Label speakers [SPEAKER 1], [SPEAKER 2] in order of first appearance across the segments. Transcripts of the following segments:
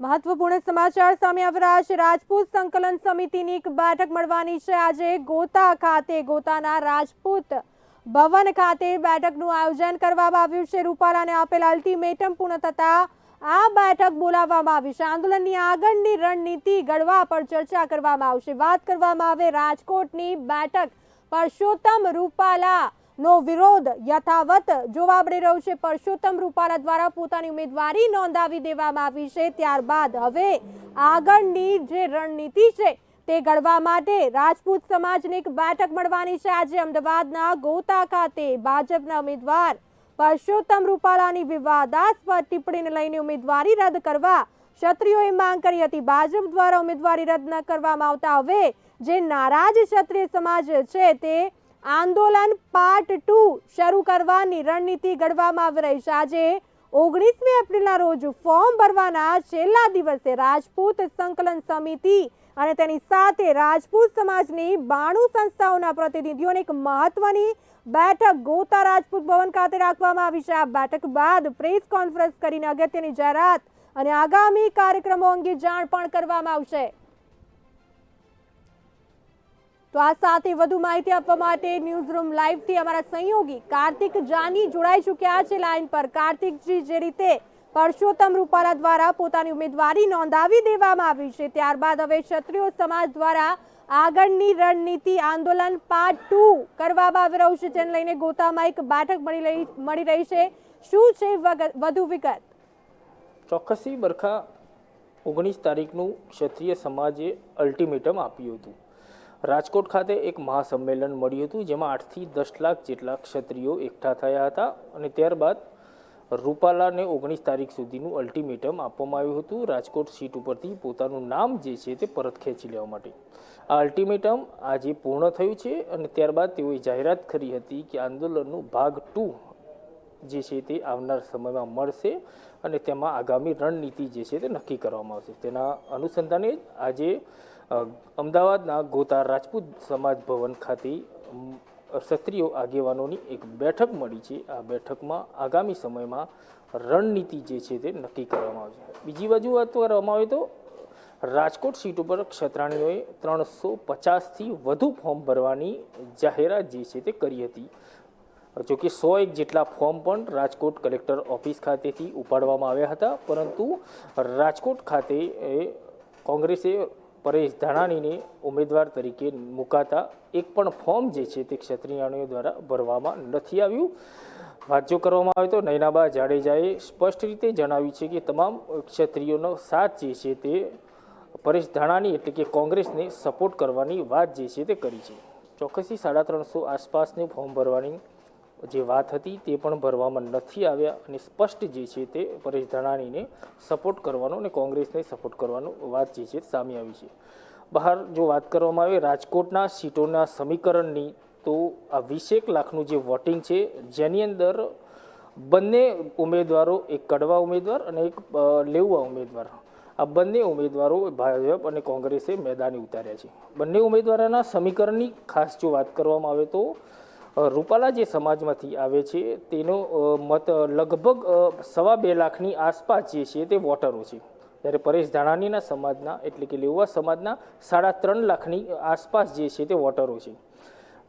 [SPEAKER 1] મહત્વપૂર્ણ સમાચાર સામે અવરાશ રાજપૂત સંકલન સમિતિની એક બેઠક મળવાની છે. આજે ગોતા ખાતે, ગોતાના રાજપૂત ભવન ખાતે બેઠકનું આયોજન કરવામાં આવ્યું છે. રૂપાલાને આપેલ અલ્ટિમેટમ પૂર્ણ થતા આ બેઠક બોલાવવામાં આવી છે. આંદોલનની આગળની રણનીતિ ઘડવા પર ચર્ચા કરવામાં આવશે. વાત કરવામાં આવે રાજકોટની બેઠક પરસોત્તમ રૂપાલા નો વિરોધ યથાવત જોવા મળી રહ્યો છે. પરસોત્તમ રૂપાલા દ્વારા પોતાની ઉમેદવારી નોંધાવી દેવામાં આવી છે. ત્યારબાદ હવે આગળની જે રણનીતિ છે તે ઘડવા માટે રાજપૂત સમાજની એક બેઠક મળવાની છે. આજે અમદાવાદના ગોતા ખાતે ભાજપના ઉમેદવાર પરસોત્તમ રૂપાલાની વિવાદાસ્પદ ટિપ્પણીને લઈને ઉમેદવારી રદ કરવા ક્ષત્રિયોએ માંગ કરી હતી. ભાજપ દ્વારા ઉમેદવારી રદ ન કરવામાં આવતા હવે જે નારાજ ક્ષત્રિય સમાજ છે તે આંદોલન પાર્ટ ટુ શરૂ કરવાની રણનીતિ ઘડવામાં આવી રહી છે. આજે ઓગણીસમી એપ્રિલના રોજ ફોર્મ ભરવાના છેલ્લા દિવસે રાજપૂત સંકલન સમિતિ અને તેની સાથે રાજપૂત સમાજની બાણું સંસ્થાઓના પ્રતિનિધિઓની એક મહત્વની બેઠક ગોતા રાજપૂત ભવન ખાતે રાખવામાં આવી છે. આ બેઠક બાદ પ્રેસ કોન્ફરન્સ કરીને અગત્યની જાહેરાત અને આગામી કાર્યક્રમો અંગે જાણ પણ કરવામાં આવશે. તો આ સાથે વધુ માહિતી આપવા માટે ન્યૂઝ રૂમ લાઈવથી અમારા સહયોગી કાર્તિક જાની જોડાઈ ચૂક્યા છે લાઈન પર. કાર્તિકજી, જે રીતે પરસોત્તમ રૂપાલા દ્વારા પોતાની ઉમેદવારી નોંધાવી દેવામાં આવી છે, ત્યારબાદ હવે ક્ષત્રિયો સમાજ દ્વારા આગળની રણનીતિ આંદોલન પાર્ટ ટુ કરવામાં આવી રહ્યું છે, જેને લઈને ગોતામાં એક બેઠક મળી રહી મળી રહી છે. શું છે વધુ વિગત?
[SPEAKER 2] ચોક્કસી બરખા ઓગણીસ તારીખનું ક્ષત્રિય સમાજે અલ્ટિમેટમ આપ્યું હતું. રાજકોટ ખાતે એક મહાસંમેલન મળ્યું હતું, જેમાં આઠથી દસ લાખ જેટલા ક્ષત્રિયો એકઠા થયા હતા અને ત્યારબાદ રૂપાલાને ઓગણીસ તારીખ સુધીનું અલ્ટિમેટમ આપવામાં આવ્યું હતું. રાજકોટ સીટ ઉપરથી પોતાનું નામ જે છે તે પરત ખેંચી લેવા માટે. આ અલ્ટિમેટમ આજે પૂર્ણ થયું છે અને ત્યારબાદ તેઓએ જાહેરાત કરી હતી કે આંદોલનનું ભાગ ટુ જે છે તે આવનાર સમયમાં મળશે અને તેમાં આગામી રણનીતિ જે છે તે નક્કી કરવામાં આવશે. તેના અનુસંધાને આજે અમદાવાદના ગોતા રાજપૂત સમાજ ભવન ખાતે ક્ષત્રિય આગેવાનોની એક બેઠક મળી છે. આ બેઠકમાં આગામી સમયમાં રણનીતિ જે છે તે નક્કી કરવામાં આવશે. બીજી બાજુ વાત કરવામાં આવે તો, રાજકોટ સીટ ઉપર ક્ષત્રાણીઓએ ત્રણસો પચાસથી વધુ ફોર્મ ભરવાની જાહેરાત જે છે તે કરી હતી. જોકે સો એક જેટલા ફોર્મ પણ રાજકોટ કલેક્ટર ઓફિસ ખાતેથી ઉપાડવામાં આવ્યા હતા. પરંતુ રાજકોટ ખાતે કોંગ્રેસે પરેશ ધાણાણીને ઉમેદવાર તરીકે મુકાતા એક પણ ફોર્મ જે છે તે ક્ષત્રિયાણીઓ દ્વારા ભરવામાં નથી આવ્યું. વાત કરવામાં આવે તો નૈનાબા જાડેજાએ સ્પષ્ટ રીતે જણાવ્યું છે કે તમામ ક્ષત્રિયોનો સાથ જે છે તે પરેશ ધાણાની એટલે કે કોંગ્રેસને સપોર્ટ કરવાની વાત જે છે તે કરી છે. ચોક્કસથી સાડા ત્રણસો આસપાસની ફોર્મ ભરવાની જે વાત હતી તે પણ ભરવામાં નથી આવ્યા અને સ્પષ્ટ જે છે તે પરેશ ધાનાણીને સપોર્ટ કરવાનો અને કોંગ્રેસને સપોર્ટ કરવાનો વાત જે છે સામે આવી છે. બહાર જો વાત કરવામાં આવે રાજકોટના સીટોના સમીકરણની, તો આ વીસેક લાખનું જે વોટિંગ છે, જેની અંદર બંને ઉમેદવારો, એક કડવા ઉમેદવાર અને એક લેવા ઉમેદવાર. આ બંને ઉમેદવારો ભાજપ અને કોંગ્રેસે મેદાને ઉતાર્યા છે. બંને ઉમેદવારોના સમીકરણની ખાસ જો વાત કરવામાં આવે તો રૂપાલા જે સમાજમાંથી આવે છે, તેનો મત લગભગ સવા બે લાખની આસપાસ જે છે તે વોટરો છે. જ્યારે પરેશ ધાણાનીના સમાજના, એટલે કે લેવા સમાજના સાડા ત્રણ લાખની આસપાસ જે છે તે વોટરો છે.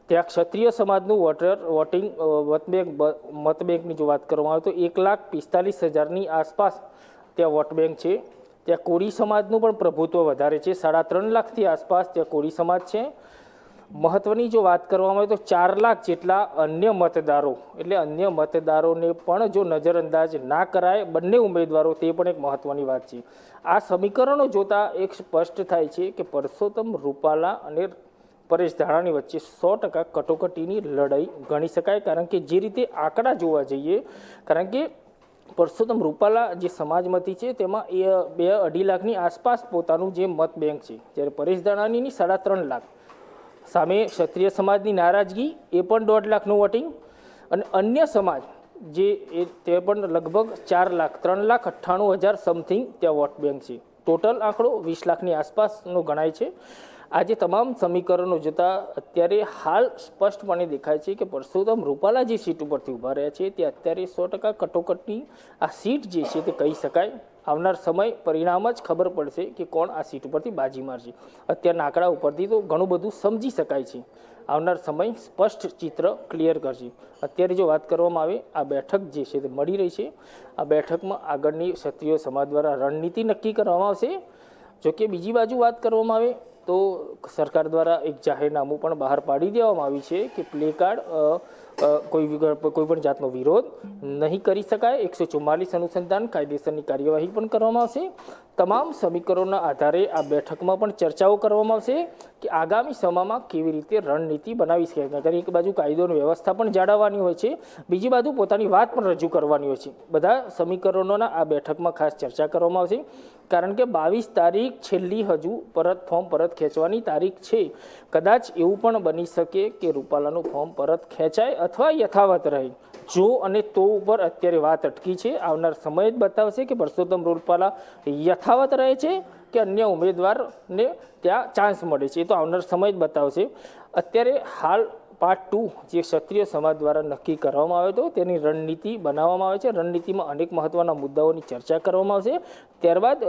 [SPEAKER 2] ત્યાં ક્ષત્રિય સમાજનું વોટર, વોટિંગ મતબેંક મતબેંકની જો વાત કરવામાં આવે તો એક લાખ પિસ્તાલીસ હજારની આસપાસ ત્યાં વોટબેંક છે. ત્યાં કોળી સમાજનું પણ પ્રભુત્વ વધારે છે. સાડા ત્રણ લાખથી આસપાસ ત્યાં કોળી સમાજ છે. મહત્વની જો વાત કરવામાં આવે તો ચાર લાખ જેટલા અન્ય મતદારો, એટલે અન્ય મતદારોને પણ જો નજરઅંદાજ ના કરાય બંને ઉમેદવારો, તે પણ એક મહત્વની વાત છે. આ સમીકરણો જોતા એક સ્પષ્ટ થાય છે કે પરસોત્તમ રૂપાલા અને પરેશ ધાણાની વચ્ચે સો ટકા કટોકટીની લડાઈ ગણી શકાય. કારણ કે જે રીતે આંકડા જોવા જઈએ, કારણ કે પરસોત્તમ રૂપાલા જે સમાજમાંથી છે, તેમાં એ બે અઢી લાખની આસપાસ પોતાનું જે મત બેંક છે, જ્યારે પરેશ ધાણાણીની સાડા ત્રણ લાખ. સામે ક્ષત્રિય સમાજની નારાજગી, એ પણ દોઢ લાખનું વોટિંગ. અને અન્ય સમાજ, જે એ તે પણ લગભગ ચાર લાખ, ત્રણ લાખ અઠ્ઠાણું હજાર સમથિંગ ત્યાં વોટ બેંક છે. ટોટલ આંકડો વીસ લાખની આસપાસનો ગણાય છે. આજે તમામ સમીકરણો જોતા અત્યારે હાલ સ્પષ્ટપણે દેખાય છે કે પરસોત્તમ રૂપાલા જે સીટ ઉપરથી ઊભા રહ્યા છે. તે અત્યારે સો ટકા કટોકટની આ સીટ જે છે તે કહી શકાય. આવનાર સમય પરિણામ જ ખબર પડશે કે કોણ આ સીટ ઉપરથી બાજી મારશે. અત્યારના આંકડા ઉપરથી તો ઘણું બધું સમજી શકાય છે. આવનાર સમય સ્પષ્ટ ચિત્ર ક્લિયર કરશે. અત્યારે જો વાત કરવામાં આવે, આ બેઠક જે છે તે મળી રહી છે. આ બેઠકમાં આગળની ક્ષત્રિય સમાજ દ્વારા રણનીતિ નક્કી કરવામાં આવશે. જો કે બીજી બાજુ વાત કરવામાં આવે, તો સરકાર દ્વારા એક જાહેરનામું પણ બહાર પાડી દેવામાં આવ્યું છે કે પ્લે કાર્ડ કોઈ કોઈ પણ જાતનો વિરોધ નહીં કરી શકાય. એકસો ચુમ્માલીસ અનુસંધાન કાયદેસરની કાર્યવાહી પણ કરવામાં આવશે. તમામ સમીકરણોના આધારે આ બેઠકમાં પણ ચર્ચાઓ કરવામાં આવશે કે આગામી સમયમાં કેવી રીતે રણનીતિ બનાવી શકાય. કારણ એક બાજુ કાયદોની વ્યવસ્થા પણ જાળવવાની હોય છે. બીજી બાજુ પોતાની વાત પણ રજૂ કરવાની હોય છે. બધા સમીકરણોના આ બેઠકમાં ખાસ ચર્ચા કરવામાં આવશે. કારણ કે બાવીસ તારીખ છેલ્લી હજુ પરત ફોર્મ પરત ખેંચવાની તારીખ છે. કદાચ એવું પણ બની શકે કે રૂપાલાનું ફોર્મ પરત ખેંચાય અથવા યથાવત રહે. જો અને તો ઉપર અત્યારે વાત અટકી છે. આવનાર સમય જ બતાવશે કે પરસોત્તમ રૂપાલા યથાવત રહે છે કે અન્ય ઉમેદવારને ત્યાં ચાન્સ મળે છે. એ તો આવનાર સમય જ બતાવશે. અત્યારે હાલ પાર્ટ ટુ જે ક્ષત્રિય સમાજ દ્વારા નક્કી કરવામાં આવ્યો હતો, તેની રણનીતિ બનાવવામાં આવે છે. રણનીતિમાં અનેક મહત્ત્વના મુદ્દાઓની ચર્ચા કરવામાં આવશે. ત્યારબાદ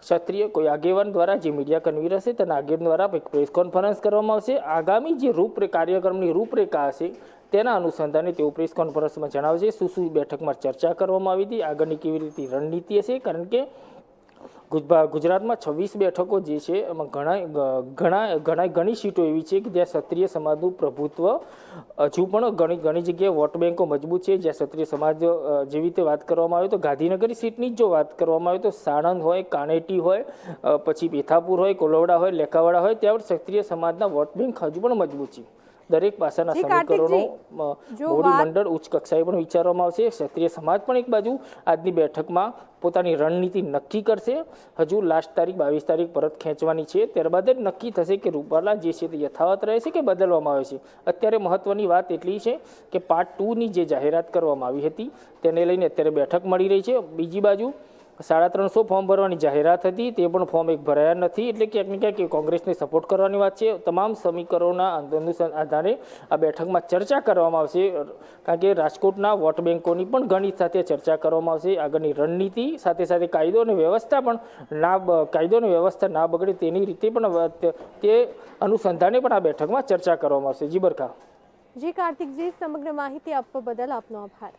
[SPEAKER 2] ક્ષત્રિય કોઈ આગેવાન દ્વારા જે મીડિયા કન્વીનર હશે, તેના આગેવાન દ્વારા એક પ્રેસ કોન્ફરન્સ કરવામાં આવશે. આગામી જે રૂપરે કાર્યક્રમની રૂપરેખા હશે તેના અનુસંધાને તેઓ પ્રેસ કોન્ફરન્સમાં જણાવશે શું શું બેઠકમાં ચર્ચા કરવામાં આવી હતી. આગળની કેવી રીતે રણનીતિ હશે? કારણ કે ગુજ- ગુજરાતમાં છવ્વીસ બેઠકો જે છે, એમાં ઘણા ઘણા ઘણા ઘણી સીટો એવી છે કે જ્યાં ક્ષત્રિય સમાજનું પ્રભુત્વ, હજુ પણ ઘણી ઘણી જગ્યાએ વોટ બેન્કો મજબૂત છે. જ્યાં ક્ષત્રિય સમાજ જેવી રીતે વાત કરવામાં આવે તો ગાંધીનગર સીટની જ વાત કરવામાં આવે તો સાણંદ હોય કાણેટી હોય પછી પેથાપુર હોય, કોલવડા હોય, લેખાવાડા હોય, ત્યાં ક્ષત્રિય સમાજના વોટ બેંક હજુ પણ મજબૂત છે. દરેક પાસાના સમીકરણો મોડી મંડળ ઉચ્ચ કક્ષાએ પણ વિચારવામાં આવશે. ક્ષત્રિય સમાજ પણ એક બાજુ આજની બેઠકમાં પોતાની રણનીતિ નક્કી કરશે. હજુ લાસ્ટ તારીખ બાવીસ તારીખ પરત ખેંચવાની છે. ત્યારબાદ જ નક્કી થશે કે રૂપાલા જે છે તે યથાવત રહે છે કે બદલવામાં આવે છે. અત્યારે મહત્વની વાત એટલી છે કે પાર્ટ ટુની જે જાહેરાત કરવામાં આવી હતી તેને લઈને અત્યારે બેઠક મળી રહી છે. બીજી બાજુ સાડા ત્રણસો ફોર્મ ભરવાની જાહેરાત હતી, તે પણ ફોર્મ એક ભરાયા નથી. એટલે ક્યાંક ને ક્યાંક કોંગ્રેસને સપોર્ટ કરવાની વાત છે. તમામ સમીકરણોના અનુસં- આધારે આ બેઠકમાં ચર્ચા કરવામાં આવશે. કારણ કે રાજકોટના વોટ બેન્કોની પણ ઘણી સાથે ચર્ચા કરવામાં આવશે. આગળની રણનીતિ, સાથે સાથે કાયદો અને વ્યવસ્થા પણ ના કાયદો અને વ્યવસ્થા ના બગડે તેની રીતે પણ તે અનુસંધાને પણ આ બેઠકમાં ચર્ચા કરવામાં આવશે. જીબરખા
[SPEAKER 1] જી કાર્તિકજી, સમગ્ર માહિતી આપવા બદલ આપનો આભાર.